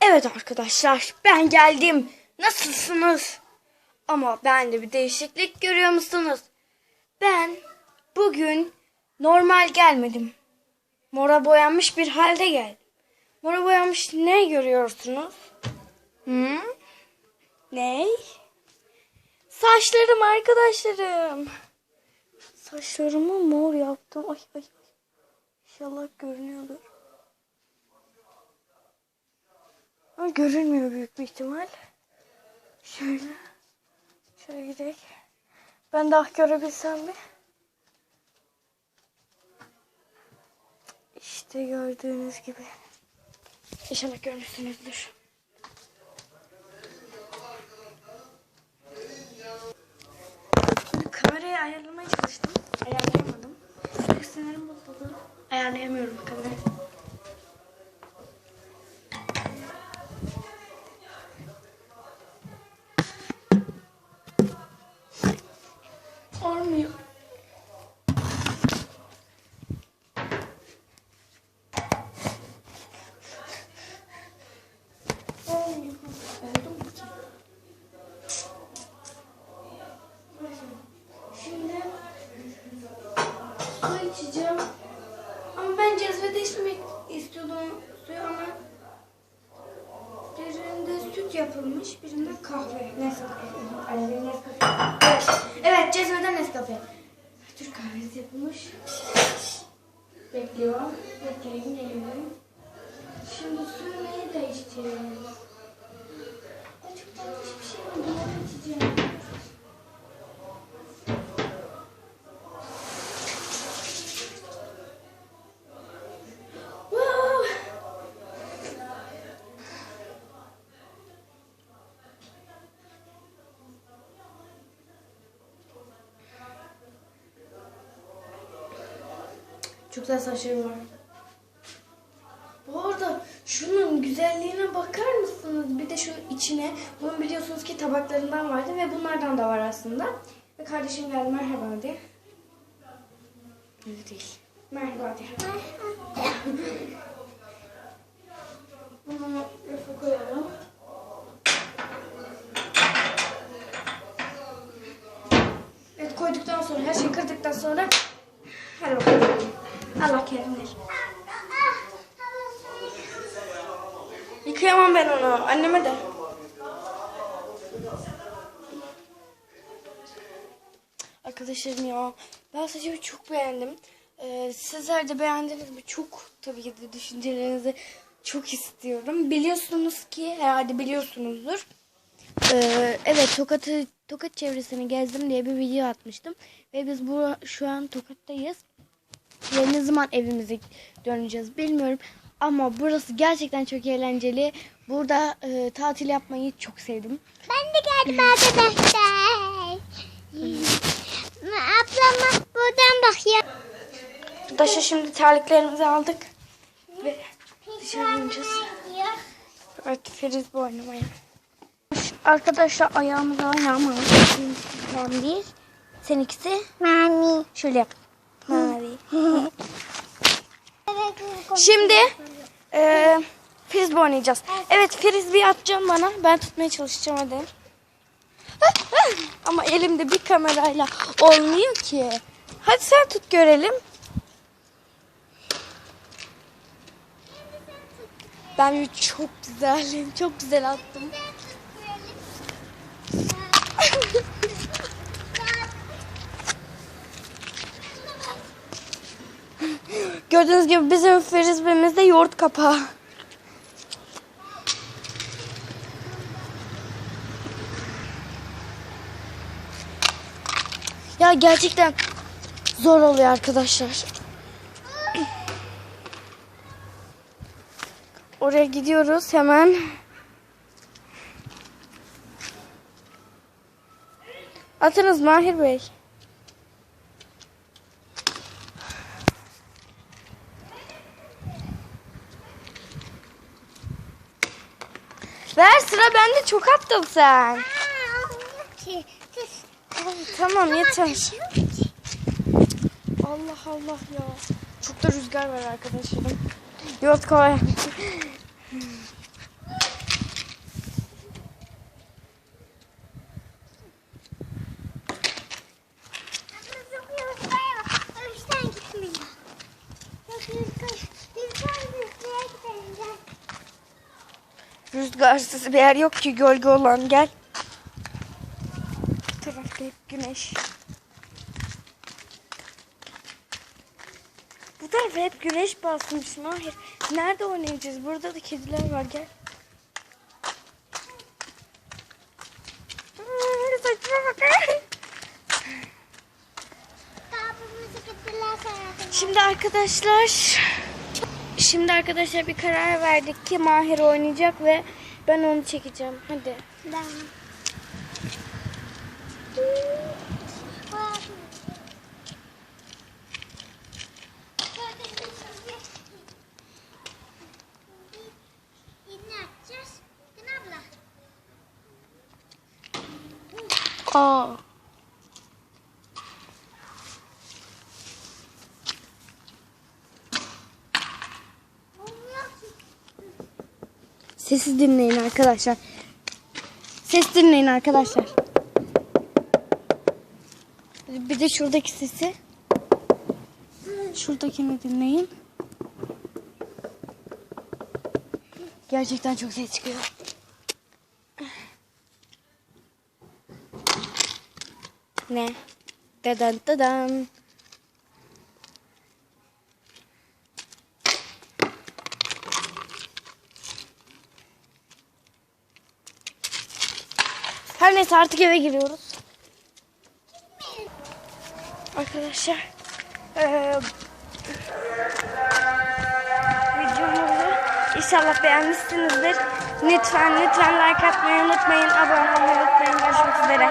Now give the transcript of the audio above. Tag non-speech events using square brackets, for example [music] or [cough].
Evet arkadaşlar ben geldim. Nasılsınız? Ama bende bir değişiklik görüyor musunuz? Ben bugün normal gelmedim. Mora boyanmış bir halde geldim. Mora boyanmış ne görüyorsunuz? Hı? Ne? Saçlarım arkadaşlarım. Saçlarımı mor yaptım. Ay ay. İnşallah görünüyordur. Görünmüyor büyük bir ihtimal. Şöyle. Şöyle gidelim. Ben daha görebilsem bir. İşte gördüğünüz gibi. İnşallah görmüşsünüzdür. Kamerayı ayarlamaya çalıştım. Ayarlayamadım. Çünkü sinirim bozuldu. Ayarlayamıyorum kamerayı. Olmuyor. Olmuyor. Oldu mu ki? Şimdi su içeceğim. Ama ben cezvede içmek istiyordum suyu ama birinde süt yapılmış, birinde kahve. Nescafe. Nescafe. Evet, cezvede Nescafe. Türk kahvesi yapılmış. Bekliyor. Bekleyin geliyorum. Şimdi suyu neyi değiştireyim? Ay, Çok tatlış bir şey var. Bunu içeceğim. Wow. Çok güzel saçlarım var. Bu arada şunun güzelliğine bakar mısınız? Bir de şunun içine. Bunun biliyorsunuz ki tabaklarından vardı ve bunlardan da var aslında. Ve kardeşim geldi merhaba de. Öyle değil. Merhaba de. Bunu Allah ver. Yıkayamam ben onu. Anneme de. Arkadaşlarım ya ben saçımı çok beğendim. Ee, sizler de beğendiniz mi? Çok tabii ki de düşüncelerinizi çok istiyorum. Biliyorsunuz ki herhalde biliyorsunuzdur. Ee, evet Tokat'ı Tokat çevresini gezdim diye bir video atmıştım. Ve biz bu şu an Tokat'tayız. Ve ne zaman evimize döneceğiz bilmiyorum. Ama burası gerçekten çok eğlenceli. Burada e, tatil yapmayı çok sevdim. Ben de geldim arkadaşlar. Ablama buradan bakıyor. Arkadaşlar şimdi terliklerimizi aldık. Ve dışarı ineceğiz. Evet Feriz bu oynamaya. Arkadaşlar ayağımıza ayağımı Ben bir. Seninkisi Mami. şöyle yap. Mavi. Şimdi e, frisbee oynayacağız. Evet frisbee atacağım bana. Ben tutmaya çalışacağım hadi. [laughs] Ama elimde bir kamerayla olmuyor ki. Hadi sen tut görelim. Ben çok güzel, çok güzel attım. Gördüğünüz gibi bizim frisbeemizde yoğurt kapağı. Ya gerçekten zor oluyor arkadaşlar. Oraya gidiyoruz hemen. Atınız Mahir Bey. Ver sıra bende çok attın sen. Tamam yeter. Allah Allah ya. Çok da rüzgar var arkadaşlarım. Yoğurt kolay. Rüzgarsız bir yer yok ki gölge olan gel. Bu tarafta hep güneş. Bu tarafa hep güneş basmış Mahir. Nerede oynayacağız? Burada da kediler var gel. Şimdi arkadaşlar Şimdi arkadaşlar bir karar verdik ki Mahir oynayacak ve ben onu çekeceğim. Hadi. Ben. Ne Sesi dinleyin arkadaşlar. Ses dinleyin arkadaşlar. Bir de şuradaki sesi. Şuradakini dinleyin. Gerçekten çok ses çıkıyor. Ne? Dadan dadan. Her neyse artık eve giriyoruz. Arkadaşlar eee videomuzu inşallah beğenmişsinizdir. Lütfen lütfen like atmayı unutmayın. Abone olmayı unutmayın. Görüşmek üzere.